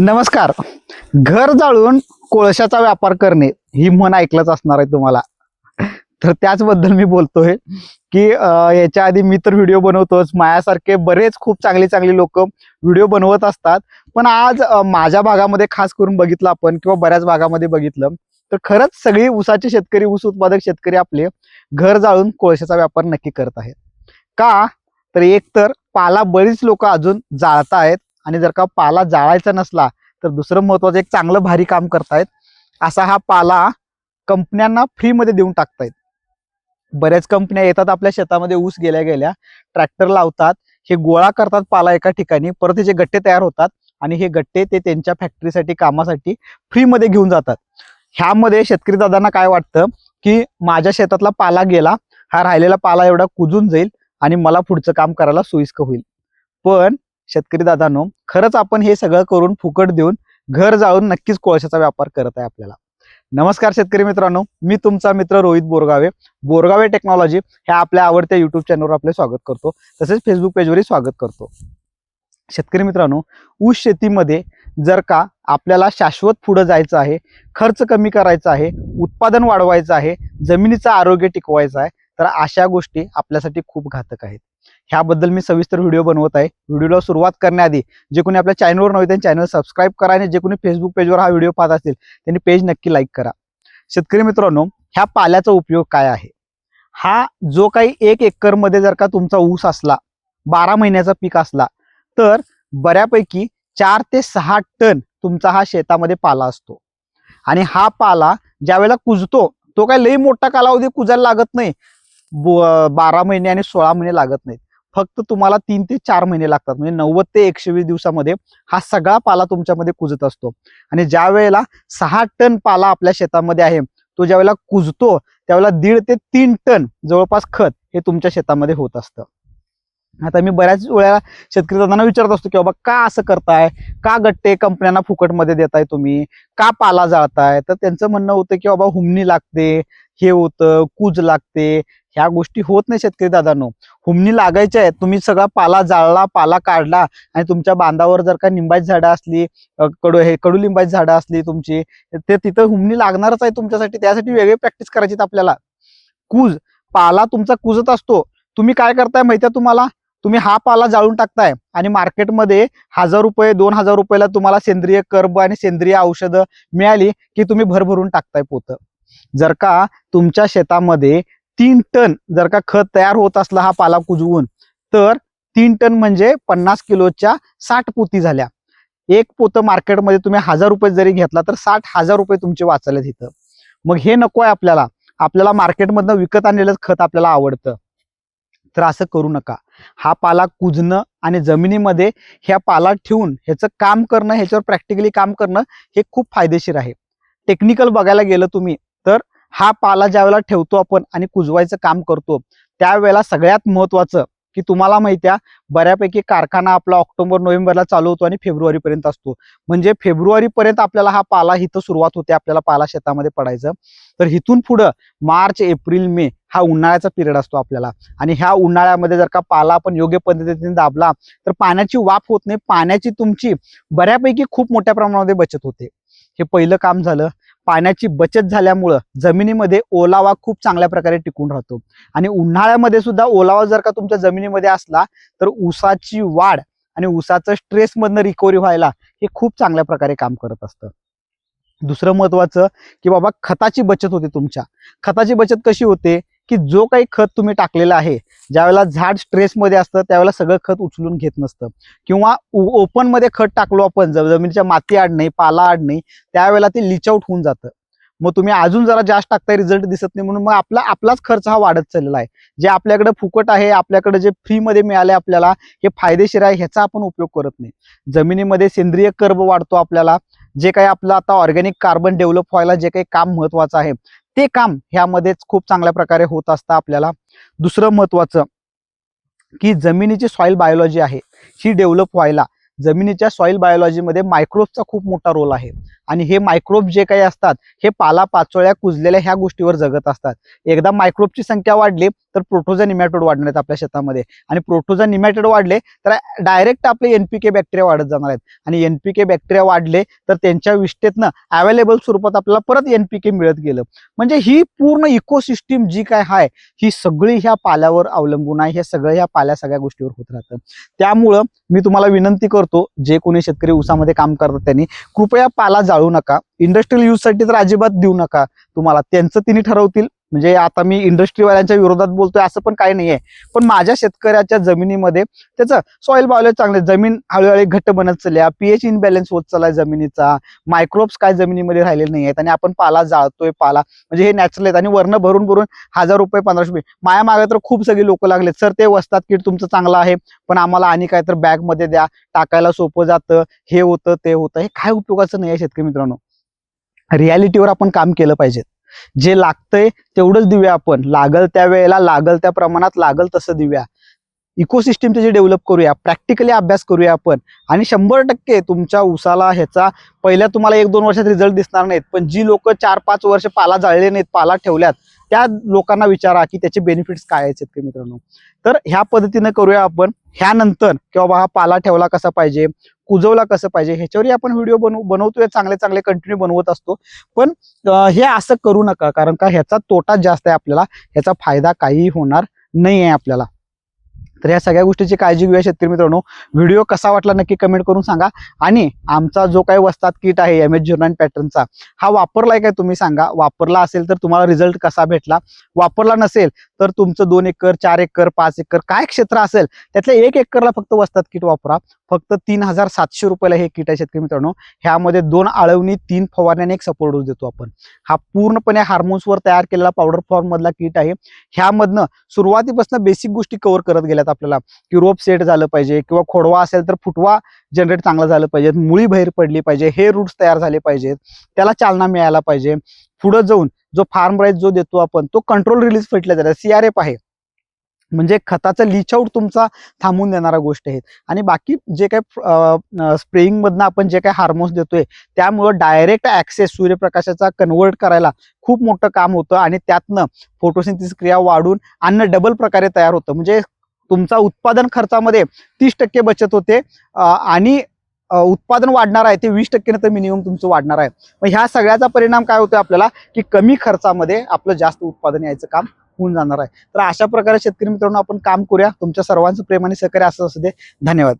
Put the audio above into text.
नमस्कार. घर जाळून कोळशाचा व्यापार करणे ही म्हण ऐकलंच असणार आहे तुम्हाला. तर त्याचबद्दल मी बोलतोय की याच्या आधी मी तर व्हिडिओ बनवतोच. माझ्यासारखे बरेच खूप चांगली चांगली लोक व्हिडिओ बनवत असतात. पण आज माझ्या भागामध्ये खास करून बघितलं आपण किंवा बऱ्याच भागामध्ये बघितलं तर खरंच सगळी ऊसाचे शेतकरी ऊस उत्पादक शेतकरी आपले घर जाळून कोळशाचा व्यापार नक्की करत आहेत. का? तर एक तर पाला बरीच लोक अजून जाळतायत. आणि जर का पाला जाळायचा नसला तर दुसरं महत्वाचं एक चांगलं भारी काम करतायत. असा हा पाला कंपन्यांना फ्रीमध्ये देऊन टाकतायत. बऱ्याच कंपन्या येतात आपल्या शेतामध्ये ऊस गेल्या गेल्या ट्रॅक्टर लावतात हे गोळा करतात पाला एका ठिकाणी परत त्याचे गट्टे तयार होतात आणि हे गट्टे ते त्यांच्या फॅक्टरीसाठी कामासाठी फ्रीमध्ये घेऊन जातात. ह्यामध्ये शेतकरी दादांना काय वाटतं की माझ्या शेतातला पाला गेला हा राहिलेला पाला एवढा कुजून जाईल आणि मला पुढचं काम करायला सोयीस्कर होईल. पण शेतकरी दादांनो खरंच आपण हे सगळं करून फुकट देऊन घर जाऊन नक्कीच कोळशाचा व्यापार करत आहे आपल्याला. नमस्कार शेतकरी मित्रांनो मी तुमचा मित्र रोहित बोरगावे. बोरगावे टेक्नॉलॉजी ह्या आपल्या आवडत्या युट्यूब चॅनलवर आपले स्वागत करतो. तसेच फेसबुक पेजवरही स्वागत करतो. शेतकरी मित्रांनो ऊस शेतीमध्ये जर का आपल्याला शाश्वत पुढं जायचं आहे खर्च कमी करायचा आहे उत्पादन वाढवायचं आहे जमिनीचं आरोग्य टिकवायचं आहे तर अशा गोष्टी आपल्यासाठी खूप घातक आहेत. ह्याबद्दल मी सविस्तर व्हिडिओ बनवत आहे. व्हिडिओला सुरुवात करण्याआधी जे कोणी आपल्या चॅनलवर नव्हे त्यांनी चॅनल सबस्क्राईब करा आणि जे कोणी फेसबुक पेजवर हा व्हिडिओ पाहत असतील त्यांनी पेज नक्की लाईक करा. शेतकरी मित्रांनो ह्या पाल्याचा उपयोग काय आहे? हा जो काही एक एकरमध्ये जर का तुमचा ऊस असला बारा महिन्याचा पीक असला तर बऱ्यापैकी चार ते सहा टन तुमचा हा शेतामध्ये पाला असतो. आणि हा पाला ज्यावेळेला कुजतो तो काय लई मोठा कालावधी कुजायला लागत नाही. बारा महिने आणि सोळा महिने लागत नाहीत. फक्त तुम्हाला तीन ते चार महिने लागतात. म्हणजे नव्वद ते एकशे वीस दिवसामध्ये हा सगळा पाला तुमच्यामध्ये कुजत असतो. आणि ज्या वेळेला सहा टन पाला आपल्या शेतामध्ये आहे तो ज्या वेळेला कुजतो त्यावेळेला दीड ते तीन टन जवळपास खत हे तुमच्या शेतामध्ये होत असतं. आता मी बऱ्याच वेळा शेतकरी दादांना विचारत असतो की बाबा का असं करताय? का गट्टे कंपन्यांना फुकटमध्ये देताय तुम्ही? का पाला जाळताय? तर त्यांचं म्हणणं होतं की बाबा हुमणी लागते हे होतं कूज लागते ह्या गोष्टी होत नाही शेतकरी दादांनो. हुमणी लागायच्या आहेत. तुम्ही सगळा पाला जाळला पाला काढला आणि तुमच्या बांधावर जर का निंबाची झाडं असली कडू हे कडुलिंबाची झाडं असली तुमची ते तिथं हुमणी लागणारच आहे तुमच्यासाठी. त्यासाठी वेगळी प्रॅक्टिस करायची आपल्याला. कूज पाला तुमचा कुजत असतो. तुम्ही काय करताय माहिती आहे तुम्हाला? तुम्ही हा पाला जाळून टाकताय आणि मार्केटमध्ये हजार रुपये दोन हजार रुपयाला तुम्हाला सेंद्रिय कर्ब आणि सेंद्रिय औषधं मिळाली की तुम्ही भरभरून टाकताय पोतं. जर का तुमच्या शेतामध्ये तीन टन जर का खत तयार होत असला हा पाला कुजवून तर तीन टन म्हणजे पन्नास किलोच्या साठ पोती झाल्या. एक पोतं मार्केटमध्ये तुम्ही हजार रुपये जरी घेतला तर साठ हजार रुपये तुमचे वाचले तिथं मग हे नको आहे आपल्याला. आपल्याला मार्केटमधनं विकत आणलेलं खत आपल्याला आवडतं. तर असं करू नका. हा पाला कुजणं आणि जमिनीमध्ये ह्या पाला ठेवून ह्याचं काम करणं ह्याच्यावर प्रॅक्टिकली काम करणं हे खूप फायदेशीर आहे. टेक्निकल बघायला गेलं तुम्ही तर हा पाला ज्यावेळेला ठेवतो आपण आणि कुजवायचं काम करतो त्यावेळेला सगळ्यात महत्वाचं की तुम्हाला माहिती आहे बऱ्यापैकी कारखाना आपला ऑक्टोबर नोव्हेंबरला चालू होतो आणि फेब्रुवारीपर्यंत असतो. म्हणजे फेब्रुवारी पर्यंत आपल्याला हा पाला इथं सुरुवात होते आपल्याला पाला शेतामध्ये पडायचं. तर इथून पुढं मार्च एप्रिल मे हा उन्हाळ्याचा पिरियड असतो आपल्याला. आणि ह्या उन्हाळ्यामध्ये जर का पाला आपण योग्य पद्धतीने दाबला तर पाण्याची वाफ होत नाही. पाण्याची तुमची बऱ्यापैकी खूप मोठ्या प्रमाणामध्ये बचत होते. हे पहिलं काम झालं. पाण्याची बचत झाल्यामुळं जमिनीमध्ये ओलावा खूप चांगल्या प्रकारे टिकून राहतो. आणि उन्हाळ्यामध्ये सुद्धा ओलावा जर का तुमच्या जमिनीमध्ये असला तर ऊसाची वाढ आणि ऊसाचं स्ट्रेसमधनं रिकव्हरी व्हायला हे खूप चांगल्या प्रकारे काम करत असतं. दुसरं महत्वाचं की बाबा खताची बचत होते तुमच्या. खताची बचत कशी होते? की जो काही खत तुम्ही टाकलेलं आहे ज्यावेळेला झाड स्ट्रेसमध्ये असतं त्यावेळेला सगळं खत उचलून घेत नसतं. किंवा ओपनमध्ये खत टाकलो आपण जर जमिनीच्या माती आड नाही पाला आड नाही त्यावेळेला ते लिच आउट होऊन जातं. मग तुम्ही अजून जरा जास्त टाकताय रिझल्ट दिसत नाही म्हणून मग आपला आपलाच खर्च हा वाढत चाललेला आहे. जे आपल्याकडे फुकट आहे आपल्याकडे जे फ्रीमध्ये मिळाले आपल्याला हे फायदेशीर आहे ह्याचा आपण उपयोग करत नाही. जमिनीमध्ये सेंद्रिय कर्ब वाढतो आपल्याला जे काही आपलं आता ऑर्गॅनिक कार्बन डेव्हलप व्हायला जे काही काम महत्वाचं आहे ते काम ह्यामध्येच खूप चांगल्या प्रकारे होत असतं आपल्याला. दुसरं महत्वाचं की जमिनीची सॉइल बायोलॉजी आहे. ही डेव्हलप व्हायला जमिनीच्या सॉइल बायोलॉजीमध्ये मायक्रोबचा खूप मोठा रोल आहे. आणि हे मायक्रोब जे काही असतात हे पाला पाचोळ्या कुजलेल्या ह्या गोष्टीवर जगत असतात. एकदा मायक्रोबची संख्या वाढली तर प्रोटोजा निमॅटोड वाढणार आहेत आपल्या शेतामध्ये. आणि प्रोटोझा निमॅटोड वाढले तर डायरेक्ट आपले एनपीके बॅक्टेरिया वाढत जाणार आहेत. आणि एनपीके बॅक्टेरिया वाढले तर त्यांच्या विष्ठेतनं अवेलेबल स्वरूपात आपल्याला परत एनपीके मिळत गेलं. म्हणजे ही पूर्ण इकोसिस्टीम जी काय आहे ही सगळी ह्या पाल्यावर अवलंबून आहे. हे सगळं ह्या पाल्या सगळ्या गोष्टीवर होत राहतं. त्यामुळं मी तुम्हाला विनंती करतो जे कोणी शेतकरी ऊसामध्ये काम करतात त्यांनी कृपया पाला जाळू नका. इंडस्ट्रियल यूजसाठी तर अजिबात देऊ नका. तुम्हाला त्यांचं तिने ठरवतील. म्हणजे आता मी इंडस्ट्रीवाल्यांच्या विरोधात बोलतोय असं पण काही नाहीये. पण माझ्या शेतकऱ्याच्या जमिनीमध्ये त्याचं सॉइल बायोलॉजी चांगले जमीन हळूहळू घट्ट बनत चालल्या पीएच इनबॅलन्स होत चाललाय जमिनीचा. मायक्रोब्स काय जमिनीमध्ये राहिलेले नाही आहेत आणि आपण पाला जाळतोय पाला. म्हणजे हे नॅचरल आहेत. आणि वर्ण भरून भरून हजार रुपये पंधराशे रुपये. माया मागे तर खूप सगळी लोक लागलेत. सर ते वसतात की तुमचं चांगलं आहे पण आम्हाला आणि काय तर बॅगमध्ये द्या. टाकायला सोपं जातं. हे होतं ते होतं. हे काय उपयोगाचं नाही आहे शेतकरी मित्रांनो. रियालिटीवर आपण काम केलं पाहिजे जे लागतंय तेवढंच देऊया आपण. लागल त्या वेळेला लागल त्या प्रमाणात लागल तसं देऊया. इकोसिस्टीमचे जे डेव्हलप करूया प्रॅक्टिकली अभ्यास करूया आपण. आणि शंभर टक्के तुमच्या उसाला ह्याचा पहिल्या तुम्हाला एक दोन वर्षात रिझल्ट दिसणार नाहीत. पण जी लोक चार पाच वर्ष पाला जाळले नाहीत पाला ठेवल्यात त्या लोकांना विचारा की त्याचे बेनिफिट्स काय आहेत शेतकरी मित्रांनो. तर ह्या पद्धतीनं करूया आपण. ह्यानंतर किंवा हा पाला ठेवला कसा पाहिजे? कुजवला कसं पाहिजे ह्याच्यावरही आपण व्हिडिओ बनवू बनवतोय चांगले चांगले कंटिन्यू बनवत असतो. पण हे असं करू नका कारण का ह्याचा तोटा जास्त आहे आपल्याला ह्याचा फायदा काहीही होणार नाही आहे आपल्याला. तर या सगळ्या गोष्टीची काळजी घेऊया शेतकरी मित्रांनो. व्हिडिओ कसा वाटला नक्की कमेंट करून सांगा. आणि आमचा जो काही वस्तात किट आहे एम एच झिरो नाईन पॅटर्नचा हा वापरलाय काय तुम्ही सांगा. वापरला असेल तर तुम्हाला रिझल्ट कसा भेटला? वापरला नसेल तर तुमचं दोन एकर चार एकर पाच एकर काय क्षेत्र असेल त्यातल्या एक एकरला फक्त वस्तात किट वापरा. फक्त तीन हजार सातशे रुपयाला हे किट आहे शेतकरी मित्रांनो. ह्यामध्ये दोन आळवणी तीन फवारण्याने आणि एक सपोर्ट डोस देतो आपण. हा पूर्णपणे हार्मोन्सवर तयार केलेला पावडर फॉर्म मधला किट आहे. ह्यामधनं सुरुवातीपासून बेसिक गोष्टी कव्हर करत गेल्यात आपल्याला. की रोप सेट झालं पाहिजे किंवा खोडवा असेल तर फुटवा जनरेट चांगला झालं पाहिजे. मुळी बाहेर पडली पाहिजे. हे रूट्स तयार झाले पाहिजेत. त्याला चालना मिळायला पाहिजे. पुढं जाऊन जो फार्म राईस जो देतो आपण तो कंट्रोल रिलीज फेटला जातो. सीआरएफ आहे. म्हणजे खताचा लिच आउट तुमचा थांबून देणारा गोष्ट आहे. आणि बाकी जे काही स्प्रेईंगमधनं आपण जे काही हार्मोन्स देतोय त्यामुळं डायरेक्ट ॲक्सेस सूर्यप्रकाशाचा कन्वर्ट करायला खूप मोठं काम होतं आणि त्यातनं फोटोसिंथिस क्रिया वाढून अन्न डबल प्रकारे तयार होतं. म्हणजे तुमचा उत्पादन खर्चामध्ये तीस टक्के बचत होते आणि उत्पादन वाढणार आहे ते वीस टक्के तर मिनिमम तुमचं वाढणार आहे. मग ह्या सगळ्याचा परिणाम काय होतो आपल्याला? की कमी खर्चामध्ये आपलं जास्त उत्पादन यायचं काम होऊन जाणार आहे. तर अशा प्रकारे शेतकरी मित्रांनो आपण काम करूया. तुमच्या सर्वांचं प्रेम आणि सहकार्य असं असू दे. धन्यवाद.